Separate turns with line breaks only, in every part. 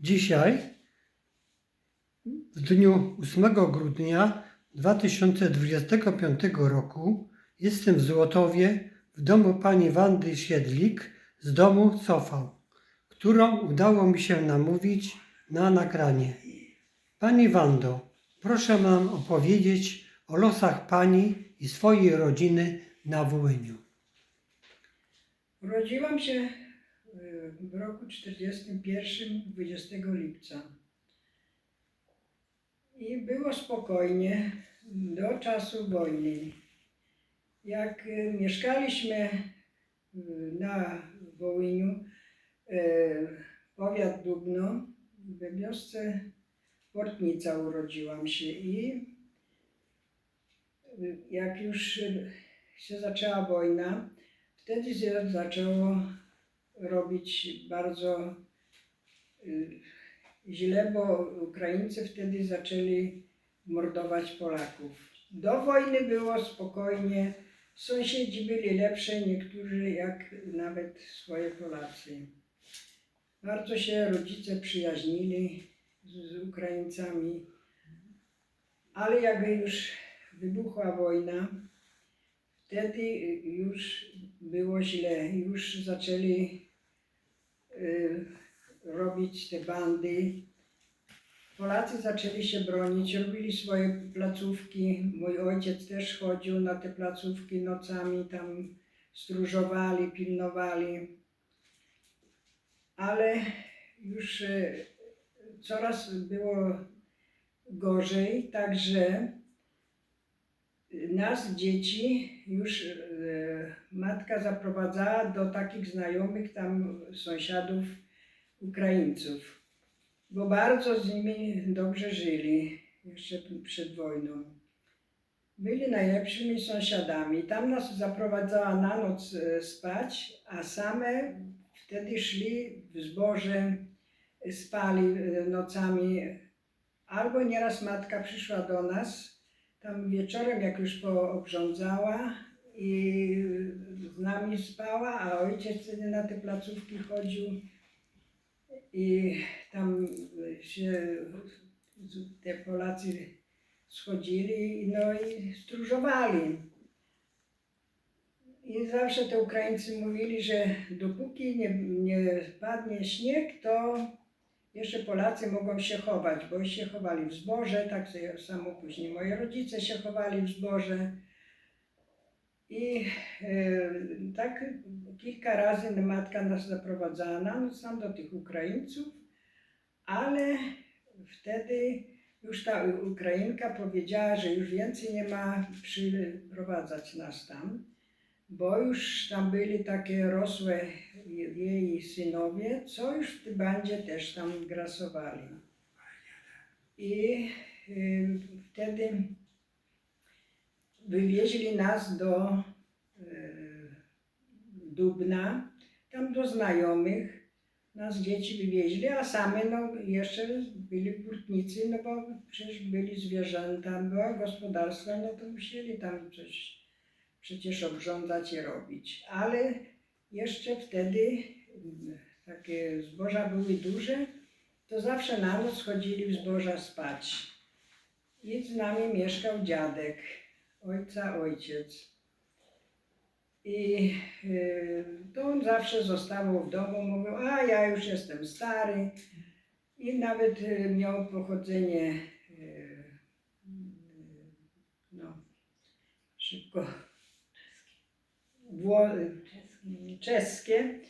Dzisiaj, w dniu 8 grudnia 2025 roku, jestem w Złotowie w domu pani Wandy Siedlik z domu Cofał, którą udało mi się namówić na nagranie. Pani Wando, proszę nam opowiedzieć o losach pani i swojej rodziny na Wołyniu.
Urodziłam się w roku 41, 20 lipca. I było spokojnie do czasu wojny. Jak y, mieszkaliśmy y, na Wołyniu, y, powiat Dubno, we wiosce Portnica urodziłam się i jak już się zaczęła wojna, Wtedy się zaczęło robić bardzo y, źle, bo Ukraińcy wtedy zaczęli mordować Polaków. Do wojny było spokojnie, sąsiedzi byli lepsze, niektórzy jak nawet swoje Polacy. Bardzo się rodzice przyjaźnili z, Ukraińcami, ale jak już wybuchła wojna, Wtedy już było źle, już zaczęli robić te bandy. Polacy zaczęli się bronić, robili swoje placówki. Mój ojciec też chodził na te placówki nocami, tam stróżowali, pilnowali. Ale już y, coraz było gorzej, także nas, dzieci, już e, matka zaprowadzała do takich znajomych tam sąsiadów Ukraińców, bo bardzo z nimi dobrze żyli jeszcze przed wojną. Byli najlepszymi sąsiadami. Tam nas zaprowadzała na noc e, spać, a same wtedy szli w zboże, spali e, nocami. Albo nieraz matka przyszła do nas tam wieczorem, jak już poobrządzała i z nami spała, a ojciec wtedy na te placówki chodził i tam się te Polacy schodzili no i stróżowali. I zawsze te Ukraińcy mówili, że dopóki nie, nie padnie śnieg, to jeszcze Polacy mogą się chować, bo się chowali w zboże, tak samo później moi rodzice się chowali w zboże. I e, tak kilka razy matka nas zaprowadzała na noc tam do tych Ukraińców, ale wtedy już ta Ukrainka powiedziała, że już więcej nie ma przyprowadzać nas tam, bo już tam byli takie rosłe jej synowie, co już w tej bandzie też tam grasowali. I y, wtedy wywieźli nas do y, Dubna, tam do znajomych. Nas dzieci wywieźli, a same no, jeszcze byli kurtnicy, no bo przecież byli zwierzęta, była gospodarstwo, no to musieli tam coś przecież obrządzać i robić. Ale jeszcze wtedy mm, takie zboża były duże, to zawsze na noc chodzili w zboża spać. I z nami mieszkał dziadek, ojca ojciec. I y, to on zawsze zostawał w domu, mówił, a ja już jestem stary. I nawet y, miał pochodzenie, y, no, szybko, czeskie.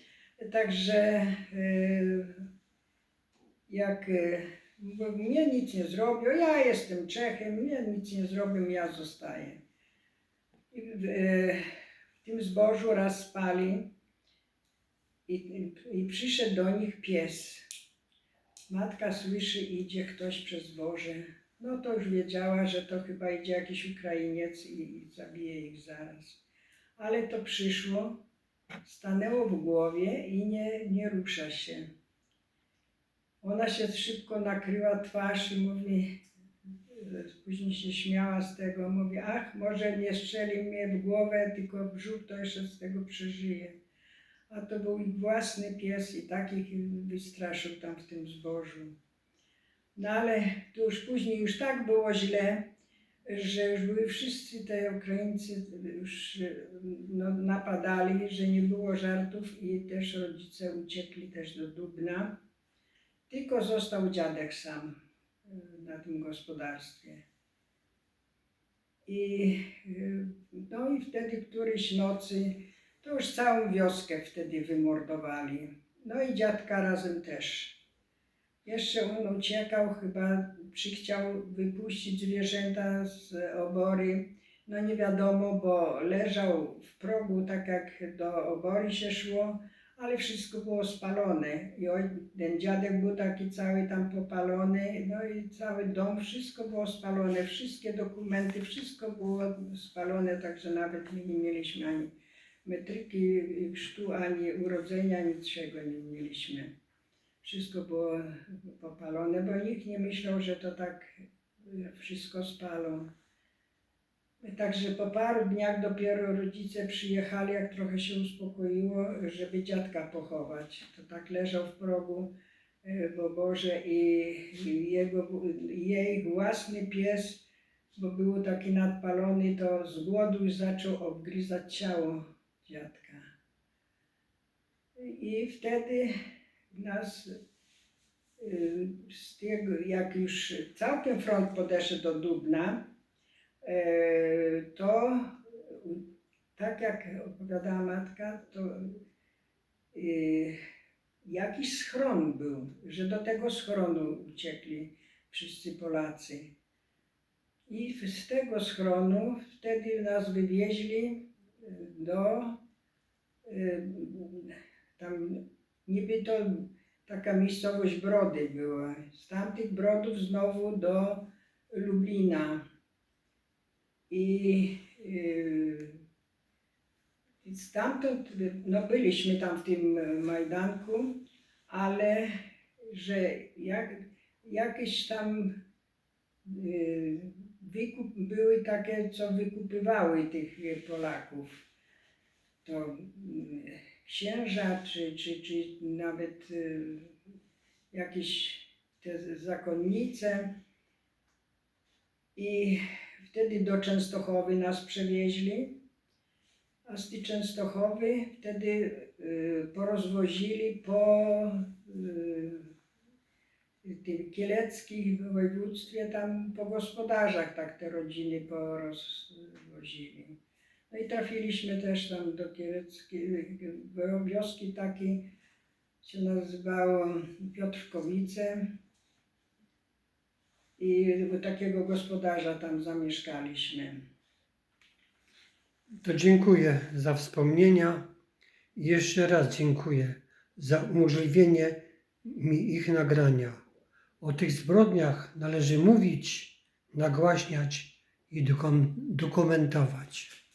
Także y, jak bo mnie nic nie zrobią, ja jestem Czechem, mnie nic nie zrobią, ja zostaję. I w, tym zbożu raz spali i, i przyszedł do nich pies. Matka słyszy, idzie ktoś przez zboże. No to już wiedziała, że to chyba idzie jakiś Ukrainiec i, i zabije ich zaraz. Ale to przyszło, stanęło w głowie i nie, nie rusza się. Ona się szybko nakryła twarz i mówi, później się śmiała z tego, mówi, ach, może nie strzeli mnie w głowę, tylko w brzuch, to jeszcze z tego przeżyje. a to był ich własny pies i takich wystraszył tam w tym zbożu. No ale to już później już tak było źle, że już były wszyscy te Ukraińcy już no, napadali, że nie było żartów i też rodzice uciekli też do Dubna. Tylko został dziadek sam y, na tym gospodarstwie. I, y, no i wtedy któryś nocy, to już całą wioskę wtedy wymordowali. No i dziadka razem też. Jeszcze on uciekał, chyba chciał wypuścić zwierzęta z obory. No nie wiadomo, bo leżał w progu, tak jak do obory się szło, ale wszystko było spalone. I oj, ten dziadek był taki cały tam popalony, no i cały dom, wszystko było spalone, wszystkie dokumenty, wszystko było spalone, także nawet my nie mieliśmy ani metryki chrztu, ani urodzenia, niczego nie mieliśmy. Wszystko było popalone, bo nikt nie myślał, że to tak wszystko spalą. Także po paru dniach dopiero rodzice przyjechali, jak trochę się uspokoiło, żeby dziadka pochować. To tak leżał w progu, y, bo Boże i jego, jej własny pies, bo był taki nadpalony, to z głodu zaczął obgryzać ciało dziadka. I wtedy nas y, z tego, jak już całkiem front podeszedł do Dubna, e, to tak jak opowiadała matka, to y, jakiś schron był, że do tego schronu uciekli wszyscy Polacy. I z tego schronu wtedy nas wywieźli y, do tam niby to taka miejscowość Brody była. Z tamtych Brodów znowu do Lublina. I yy, stamtąd, no byliśmy tam w tym Majdanku, ale że jak, jakieś tam yy, wykup, były takie, co wykupywały tych Polaków. To yy, księża, czy, czy, czy nawet y, jakieś te zakonnice. I wtedy do Częstochowy nas przewieźli, a z tej Częstochowy wtedy y, porozwozili po y, tym kieleckim województwie, tam po gospodarzach tak te rodziny porozwozili. No i trafiliśmy też tam do kieleckiej wioski takiej, się nazywało Piotrkowice. I takiego gospodarza tam zamieszkaliśmy.
To dziękuję za wspomnienia i jeszcze raz dziękuję za umożliwienie mi ich nagrania. O tych zbrodniach należy mówić, nagłaśniać i dokum- dokumentować.